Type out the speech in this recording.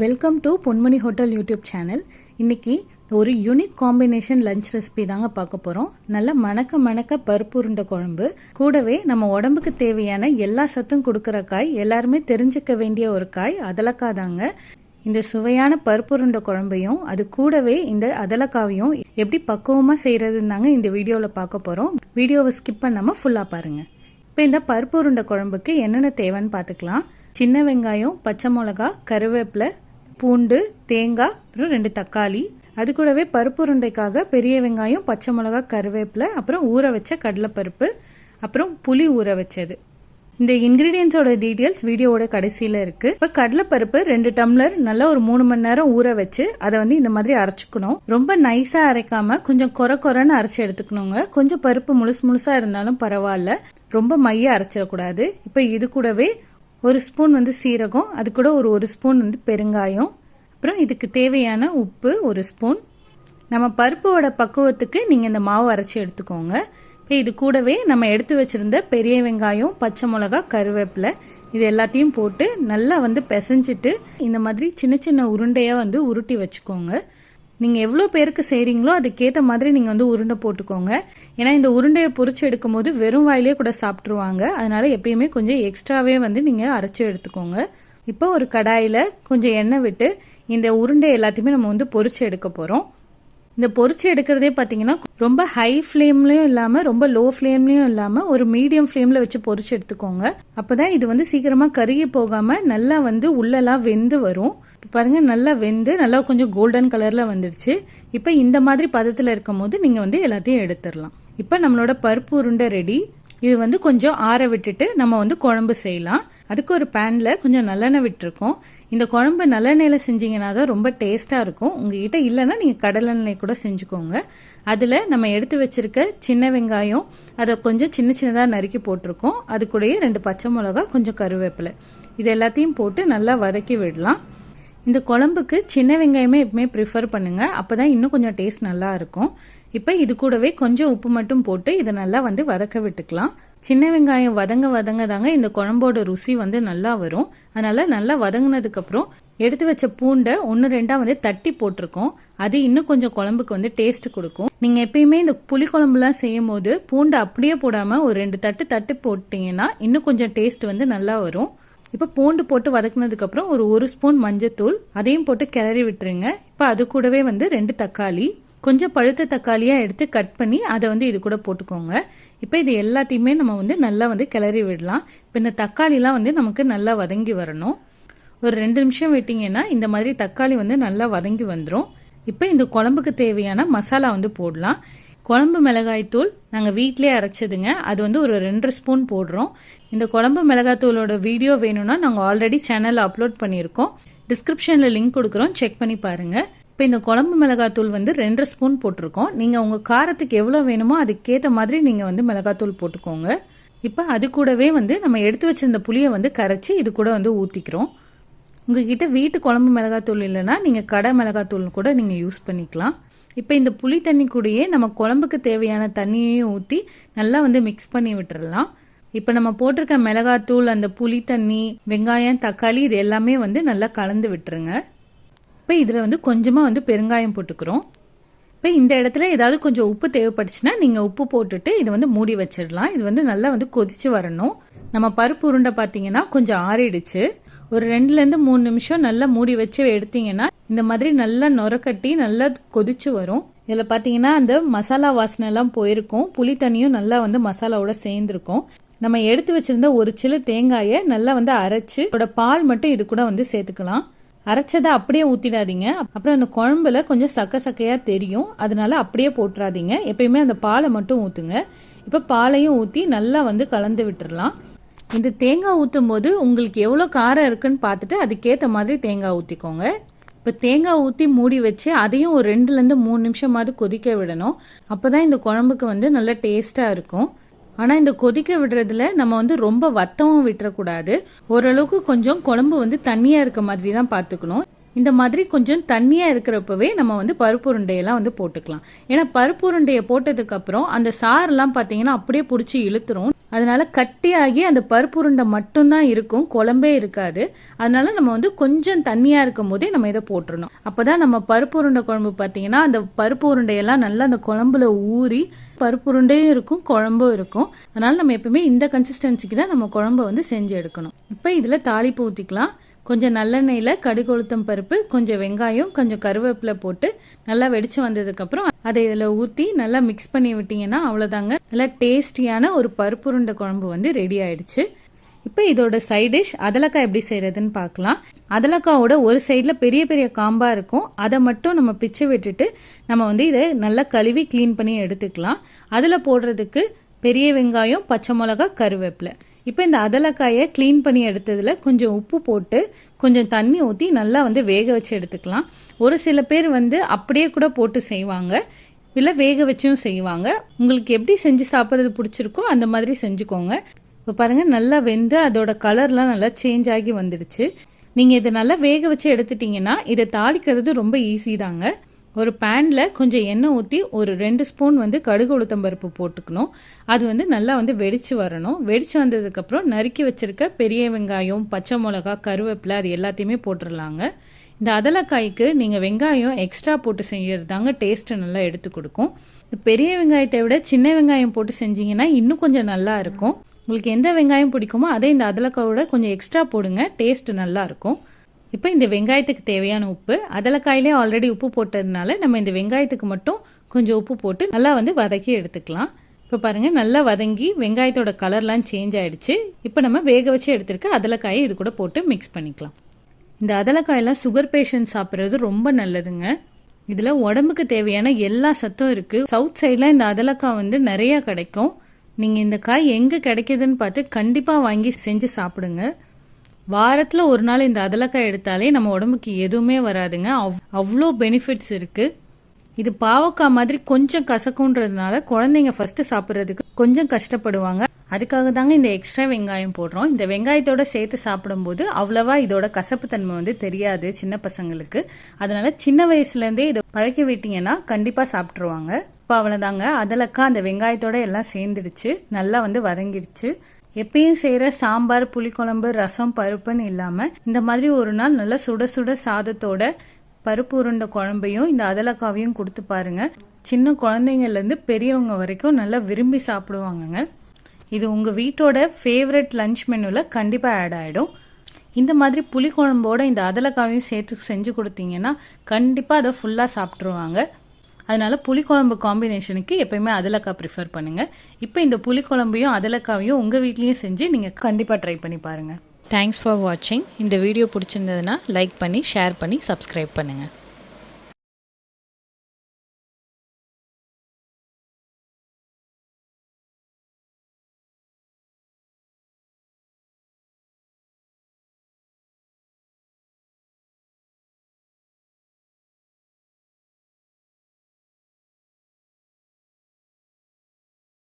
Welcome to Ponmani hotel YouTube channel இன்னைக்கு ஒரு unique combination lunch recipe தாங்க பார்க்க போகிறோம் நல்ல மணக்க மணக்க பருப்பு உருண்டை குழம்பு. கூடவே நம்ம உடம்புக்கு தேவையான எல்லா சத்தும் கொடுக்குற காய் எல்லாருமே தெரிஞ்சுக்க வேண்டிய ஒரு காய் அதலக்காய் தாங்க. இந்த சுவையான பருப்பு உருண்டை குழம்பையும் அது கூடவே இந்த அதலக்காவையும் எப்படி பக்குவமாக செய்கிறதுன்னு தாங்க இந்த வீடியோவில் பார்க்க போகிறோம் வீடியோவை ஸ்கிப் பண்ணாமல் ஃபுல்லாக பாருங்கள் இப்போ இந்த பருப்பு உருண்டை குழம்புக்கு என்னென்ன தேவைன்னு பார்த்துக்கலாம். சின்ன வெங்காயம் பச்சை மிளகா கருவேப்பிலை பூண்டு தேங்காய் அப்புறம் ரெண்டு தக்காளி. அது கூடவே பருப்பு உருண்டைக்காக பெரிய வெங்காயம் பச்சை மிளகா கருவேப்பிலை அப்புறம் ஊற வச்ச கடலைப்பருப்பு அப்புறம் புளி ஊற வச்சது. இந்த இன்கிரீடியன்ஸோட டீட்டெயில்ஸ் வீடியோவோட கடைசியில் இருக்குது இப்போ கடலைப்பருப்பு ரெண்டு டம்ளர் நல்லா ஒரு மூணு மணி நேரம் ஊற வச்சு அதை வந்து இந்த மாதிரி அரைச்சிக்கணும். ரொம்ப நைஸாக அரைக்காம கொஞ்சம் கொர கொரன்னு அரைச்சி எடுத்துக்கணுங்க. கொஞ்சம் பருப்பு முழுசு முழுசாக இருந்தாலும் பரவாயில்ல. ரொம்ப மைய அரைச்சிடக்கூடாது. இப்போ இது கூடவே ஒரு ஸ்பூன் வந்து சீரகம் அது கூட ஒரு ஒரு ஸ்பூன் வந்து பெருங்காயம். அப்புறம் இதுக்கு தேவையான உப்பு ஒரு ஸ்பூன். நம்ம பருப்போட பக்குவத்துக்கு நீங்கள் இந்த மாவு அரைச்சி எடுத்துக்கோங்க. இப்போ இது கூடவே நம்ம எடுத்து வச்சிருந்த பெரிய வெங்காயம் பச்சை மிளகா கருவேப்பிலை இது எல்லாத்தையும் போட்டு நல்லா வந்து பிசைஞ்சிட்டு இந்த மாதிரி சின்ன சின்ன உருண்டையாக வந்து உருட்டி வச்சுக்கோங்க. நீங்கள் எவ்வளோ பேருக்கு செய்கிறீங்களோ அதுக்கேற்ற மாதிரி நீங்கள் வந்து உருண்டை போட்டுக்கோங்க. ஏன்னா இந்த உருண்டையை பொறிச்சு எடுக்கும் போது வெறும் வாயிலே கூட சாப்பிட்ருவாங்க அதனால் எப்பயுமே கொஞ்சம் எக்ஸ்ட்ராவே வந்து நீங்கள் அரைச்சி எடுத்துக்கோங்க. இப்போ ஒரு கடாயில் கொஞ்சம் எண்ணெய் விட்டு இந்த உருண்டை எல்லாத்தையுமே நம்ம வந்து பொறிச்சு எடுக்க போகிறோம் இந்த பொரிச்சு எடுக்கிறதே பார்த்தீங்கன்னா ரொம்ப ஹை ஃப்ளேம்லையும் இல்லாமல் ரொம்ப லோ ஃப்ளேம்லையும் இல்லாமல் ஒரு மீடியம் ஃப்ளேமில் வச்சு பொறிச்சு எடுத்துக்கோங்க. அப்போ தான் இது வந்து சீக்கிரமாக கருகி போகாமல் நல்லா வந்து உள்ளெல்லாம் வெந்து வரும். இப்போ பாருங்க நல்லா வெந்து நல்லா கொஞ்சம் கோல்டன் கலரில் வந்துடுச்சு. இப்போ இந்த மாதிரி பதத்தில் இருக்கும் போது நீங்கள் வந்து எல்லாத்தையும் எடுத்துடலாம். இப்போ நம்மளோட பருப்பு உருண்டை ரெடி இது வந்து கொஞ்சம் ஆற விட்டுட்டு நம்ம வந்து குழம்பு செய்யலாம். அதுக்கு ஒரு பேனில் கொஞ்சம் நல்லெண்ணெய் விட்டுருக்கோம். இந்த குழம்பு நல்லெண்ணெயில் செஞ்சிங்கன்னா தான் ரொம்ப டேஸ்ட்டாக இருக்கும். உங்ககிட்ட இல்லைன்னா நீங்கள் கடலெண்ணெய் கூட செஞ்சுக்கோங்க. அதில் நம்ம எடுத்து வச்சிருக்க சின்ன வெங்காயம் அதை கொஞ்சம் சின்ன சின்னதாக நறுக்கி போட்டிருக்கோம். அது கூடயே ரெண்டு பச்சை மிளகா கொஞ்சம் கருவேப்பிலை. இது எல்லாத்தையும் போட்டு நல்லா வதக்கி விடலாம். இந்த குழம்புக்கு சின்ன வெங்காயமே எப்பவுமே ப்ரிஃபர் பண்ணுங்கள் அப்போ தான் இன்னும் கொஞ்சம் டேஸ்ட் நல்லா இருக்கும். இப்போ இது கூடவே கொஞ்சம் உப்பு மட்டும் போட்டு இதை நல்லா வந்து வதக்க விட்டுக்கலாம். சின்ன வெங்காயம் வதங்க வதங்க தாங்க இந்த குழம்போட ருசி வந்து நல்லா வரும். அதனால நல்லா வதங்கினதுக்கப்புறம் எடுத்து வச்ச பூண்டை ஒன்று ரெண்டாக வந்து தட்டி போட்டிருக்கோம். அது இன்னும் கொஞ்சம் குழம்புக்கு வந்து டேஸ்ட் கொடுக்கும். நீங்கள் எப்பயுமே இந்த புளி குழம்புலாம் செய்யும் போது பூண்டை அப்படியே போடாமல் ஒரு ரெண்டு தட்டு தட்டு போட்டிங்கன்னா இன்னும் கொஞ்சம் டேஸ்ட் வந்து நல்லா வரும். இப்போ பூண்டு போட்டு வதக்குனதுக்கப்புறம் ஒரு ஒரு ஸ்பூன் மஞ்சத்தூள் அதையும் போட்டு கிளறி விட்டுருங்க. இப்போ அது கூடவே வந்து ரெண்டு தக்காளி கொஞ்சம் பழுத்த தக்காளியாக எடுத்து கட் பண்ணி அதை வந்து இது கூட போட்டுக்கோங்க. இப்போ இது எல்லாத்தையுமே நம்ம வந்து நல்லா வந்து கிளறி விடலாம். இப்போ இந்த தக்காளிலாம் வந்து நமக்கு நல்லா வதங்கி வரணும். ஒரு ரெண்டு நிமிஷம் விட்டிங்கன்னா இந்த மாதிரி தக்காளி வந்து நல்லா வதங்கி வந்துடும் இப்போ இந்த குழம்புக்கு தேவையான மசாலா வந்து போடலாம். குழம்பு மிளகாய்த்தூள் நாங்கள் வீட்டிலே அரைச்சதுங்க. அது வந்து ஒரு ரெண்டு ஸ்பூன் போடுறோம். இந்த குழம்பு மிளகாய்த்தூளோட வீடியோ வேணும்னா நாங்கள் ஆல்ரெடி சேனலில் அப்லோட் பண்ணியிருக்கோம். டிஸ்கிரிப்ஷனில் லிங்க் கொடுக்குறோம். செக் பண்ணி பாருங்கள் இப்போ இந்த குழம்பு மிளகாத்தூள் வந்து ரெண்டரை ஸ்பூன் போட்டிருக்கோம். நீங்கள் உங்கள் காரத்துக்கு எவ்வளோ வேணுமோ அதுக்கேற்ற மாதிரி நீங்கள் வந்து மிளகாத்தூள் போட்டுக்கோங்க. இப்போ அது கூடவே வந்து நம்ம எடுத்து வச்சிருந்த புளியை வந்து கரைச்சி இது கூட வந்து ஊற்றிக்கிறோம் உங்ககிட்ட வீட்டு குழம்பு மிளகாத்தூள் இல்லைன்னா நீங்கள் கடை மிளகாத்தூள் கூட நீங்கள் யூஸ் பண்ணிக்கலாம். இப்போ இந்த புளி தண்ணி கூடயே நம்ம குழம்புக்கு தேவையான தண்ணியையும் ஊற்றி நல்லா வந்து மிக்ஸ் பண்ணி விட்டுறலாம். இப்போ நம்ம போட்டிருக்க மிளகாத்தூள் அந்த புளி தண்ணி வெங்காயம் தக்காளி இது எல்லாமே வந்து நல்லா கலந்து விட்டுருங்க. இப்போ இதில் வந்து கொஞ்சமாக வந்து பெருங்காயம் போட்டுக்கிறோம். இப்போ இந்த இடத்துல ஏதாவது கொஞ்சம் உப்பு தேவைப்பட்டுச்சுன்னா நீங்கள் உப்பு போட்டுட்டு இதை வந்து மூடி வச்சிடலாம். இது வந்து நல்லா வந்து கொதிச்சு வரணும். நம்ம பருப்பு உருண்டை பார்த்தீங்கன்னா கொஞ்சம் ஆறிடுச்சு. ஒரு ரெண்டுலேருந்து மூணு நிமிஷம் நல்லா மூடி வச்சு எடுத்தீங்கன்னா இந்த மாதிரி நல்லா நொறக்கட்டி நல்லா கொதிச்சு வரும். இதில் பார்த்தீங்கன்னா அந்த மசாலா வாசனை எல்லாம் போயிருக்கும். புளி தண்ணியும் நல்லா வந்து மசாலாவோட சேர்ந்துருக்கும். நம்ம எடுத்து வச்சிருந்த ஒரு சில தேங்காயை நல்லா வந்து அரைச்சு அதோட பால் மட்டும் இது கூட வந்து சேர்த்துக்கலாம். அரைச்சதை அப்படியே ஊற்றிடாதீங்க அப்புறம் அந்த குழம்புல கொஞ்சம் சக்க சக்கையாக தெரியும். அதனால அப்படியே போட்டுறாதீங்க. எப்பயுமே அந்த பாலை மட்டும் ஊற்றுங்க இப்போ பாலையும் ஊற்றி நல்லா வந்து கலந்து விட்டுடலாம் இந்த தேங்காய் ஊற்றும் போது உங்களுக்கு எவ்வளோ காரம் இருக்குன்னு பார்த்துட்டு அதுக்கேற்ற மாதிரி தேங்காய் ஊற்றிக்கோங்க இப்போ தேங்காய் ஊற்றி மூடி வச்சு அதையும் ஒரு ரெண்டுலேருந்து மூணு நிமிஷமாவது கொதிக்க விடணும். அப்போ தான் இந்த குழம்புக்கு வந்து நல்லா டேஸ்ட்டாக இருக்கும். ஆனால் இந்த கொதிக்க விடுறதுல நம்ம வந்து ரொம்ப வத்தமும் விட்டுறக்கூடாது. ஓரளவுக்கு கொஞ்சம் குழம்பு வந்து தண்ணியாக இருக்க மாதிரி தான் பார்த்துக்கணும் இந்த மாதிரி கொஞ்சம் தண்ணியாக இருக்கிறப்பவே நம்ம வந்து பருப்பு உருண்டையெல்லாம் வந்து போட்டுக்கலாம். ஏன்னா பருப்பு உருண்டையை போட்டதுக்கப்புறம் அந்த சாரெல்லாம் பார்த்தீங்கன்னா அப்படியே பிடிச்சி இழுத்துரும். அதனால் கட்டியாகி அந்த பருப்பு உருண்டை மட்டும்தான் இருக்கும் குழம்பே இருக்காது. அதனால நம்ம வந்து கொஞ்சம் தண்ணியாக இருக்கும் போதே நம்ம இதை போட்டுருணும் அப்போ தான் நம்ம பருப்பு உருண்டை குழம்பு பார்த்தீங்கன்னா அந்த பருப்பு உருண்டையெல்லாம் நல்லா அந்த குழம்புல ஊறி பருப்பு உருண்டையும் இருக்கும் குழம்பும் இருக்கும். அதனால் நம்ம எப்பவுமே இந்த கன்சிஸ்டன்சிக்கு தான் நம்ம குழம்பை வந்து செஞ்சு எடுக்கணும். இப்போ இதில் தாளிப்பு ஊற்றிக்கலாம் கொஞ்சம் நல்லெண்ணெயில் கடுகு உளுத்தம் பருப்பு கொஞ்சம் வெங்காயம் கொஞ்சம் கருவேப்பிலை போட்டு நல்லா வெடிச்சு வந்ததுக்கப்புறம் அதை இதில் ஊற்றி நல்லா மிக்ஸ் பண்ணி விட்டிங்கன்னா அவ்வளோதாங்க நல்லா டேஸ்டியான ஒரு பருப்பு உருண்டை குழம்பு வந்து ரெடி ஆயிடுச்சு. இப்போ இதோட சைட் டிஷ் அதலக்காய் எப்படி செய்யறதுன்னு பார்க்கலாம் அதலக்காவோட ஒரு சைடில் பெரிய பெரிய காம்பாக இருக்கும். அதை மட்டும் நம்ம பிச்சு விட்டுட்டு நம்ம வந்து இதை நல்லா கழுவி க்ளீன் பண்ணி எடுத்துக்கலாம். அதில் போடுறதுக்கு பெரிய வெங்காயம் பச்சை மிளகா கருவேப்பிலை. இப்போ இந்த அதலக்காயை க்ளீன் பண்ணி எடுத்ததில் கொஞ்சம் உப்பு போட்டு கொஞ்சம் தண்ணி ஊற்றி நல்லா வந்து வேக வச்சு எடுத்துக்கலாம். ஒரு சில பேர் வந்து அப்படியே கூட போட்டு செய்வாங்க. இல்லை வேக வச்சும் செய்வாங்க. உங்களுக்கு எப்படி செஞ்சு சாப்பிட்றது பிடிச்சிருக்கோ அந்த மாதிரி செஞ்சுக்கோங்க. இப்போ பாருங்கள் நல்லா வெந்து அதோட கலர்லாம் நல்லா சேஞ்ச் ஆகி வந்துடுச்சு. நீங்கள் இதை நல்லா வேக வச்சு எடுத்துட்டீங்கன்னா இதை தாளிக்கிறது ரொம்ப ஈஸி தாங்க. ஒரு பேனில் கொஞ்சம் எண்ணெய் ஊற்றி ஒரு ரெண்டு ஸ்பூன் வந்து கடுகு உளுத்தம்பருப்பு போட்டுக்கணும். அது வந்து நல்லா வந்து வெடிச்சு வரணும். வெடிச்சு வந்ததுக்கப்புறம் நறுக்கி வச்சிருக்க பெரிய வெங்காயம் பச்சை மிளகா கருவேப்பிலை அது எல்லாத்தையுமே போட்டுடலாங்க இந்த அதலக்காய்க்கு நீங்கள் வெங்காயம் எக்ஸ்ட்ரா போட்டு செய்கிறது தாங்க டேஸ்ட்டு நல்லா எடுத்து கொடுக்கும். இந்த பெரிய வெங்காயத்தை விட சின்ன வெங்காயம் போட்டு செஞ்சீங்கன்னா இன்னும் கொஞ்சம் நல்லா இருக்கும். உங்களுக்கு எந்த வெங்காயம் பிடிக்குமோ அதே இந்த அதலக்காயோட கொஞ்சம் எக்ஸ்ட்ரா போடுங்க. டேஸ்ட் நல்லா இருக்கும். இப்போ இந்த வெங்காயத்துக்கு தேவையான உப்பு அதலக்காயிலே ஆல்ரெடி உப்பு போட்டதுனால நம்ம இந்த வெங்காயத்துக்கு மட்டும் கொஞ்சம் உப்பு போட்டு நல்லா வந்து வதக்கி எடுத்துக்கலாம். இப்போ பாருங்கள் நல்லா வதங்கி வெங்காயத்தோட கலர்லாம் சேஞ்ச் ஆகிடுச்சு இப்போ நம்ம வேக வச்சு எடுத்துருக்க அதலக்காயை இது கூட போட்டு மிக்ஸ் பண்ணிக்கலாம். இந்த அதலக்காயெல்லாம் சுகர் பேஷண்ட் சாப்பிட்றது ரொம்ப நல்லதுங்க. இதில் உடம்புக்கு தேவையான எல்லா சத்தும் இருக்குது சவுத் சைடில் இந்த அதலக்காய் வந்து நிறையா கிடைக்கும். நீங்கள் இந்த காய் எங்கே கிடைக்கிதுன்னு பார்த்து கண்டிப்பாக வாங்கி செஞ்சு சாப்பிடுங்க. வாரத்தில் ஒரு நாள் இந்த அதலக்காய் எடுத்தாலே நம்ம உடம்புக்கு எதுவுமே வராதுங்க. அவ் அவ்வளோ பெனிஃபிட்ஸ் இருக்குது இது பாவக்காய் மாதிரி கொஞ்சம் கசக்குன்றதுனால குழந்தைங்க ஃபஸ்ட்டு சாப்பிட்றதுக்கு கொஞ்சம் கஷ்டப்படுவாங்க. அதுக்காக தாங்க இந்த எக்ஸ்ட்ரா வெங்காயம் போடுறோம். இந்த வெங்காயத்தோட சேர்த்து சாப்பிடும்போது அவ்வளவா இதோட கசப்பு தன்மை வந்து தெரியாது சின்ன பசங்களுக்கு. அதனால சின்ன வயசுலேருந்தே இதை பழக்கி விட்டீங்கன்னா கண்டிப்பாக சாப்பிட்ருவாங்க இப்போ அவ்வளோதாங்க அதலக்காய் அந்த வெங்காயத்தோட எல்லாம் சேர்ந்துடுச்சு. நல்லா வந்து வதங்கிடுச்சு. எப்பயும் செய்கிற சாம்பார் புளிக்குழம்பு ரசம் பருப்புன்னு இல்லாமல் இந்த மாதிரி ஒரு நாள் நல்லா சுட சுட சாதத்தோட பருப்பு உருண்டை குழம்பையும் இந்த அதலக்காவையும் கொடுத்து பாருங்க. சின்ன குழந்தைங்கள்லேருந்து பெரியவங்க வரைக்கும் நல்லா விரும்பி சாப்பிடுவாங்கங்க. இது உங்கள் வீட்டோட ஃபேவரட் லஞ்ச் மெனுவில் கண்டிப்பாக ஆட் ஆகிடும் இந்த மாதிரி புளிக்குழம்போட இந்த அதலக்காவையும் சேர்த்து செஞ்சு கொடுத்தீங்கன்னா கண்டிப்பாக அதை ஃபுல்லாக சாப்பிட்ருவாங்க அதனால புளிக்குழம்பு காம்பினேஷனுக்கு எப்பயுமே அதலக்காய் ப்ரிஃபர் பண்ணுங்கள் இப்போ இந்த புளிக்குழம்பையும் அதலக்காவையும் உங்கள் வீட்லேயும் செஞ்சு நீங்கள் கண்டிப்பாக ட்ரை பண்ணி பாருங்கள் தேங்க்ஸ் ஃபார் வாட்சிங் இந்த வீடியோ பிடிச்சிருந்ததுன்னா லைக் பண்ணி ஷேர் பண்ணி சப்ஸ்கிரைப் பண்ணுங்கள்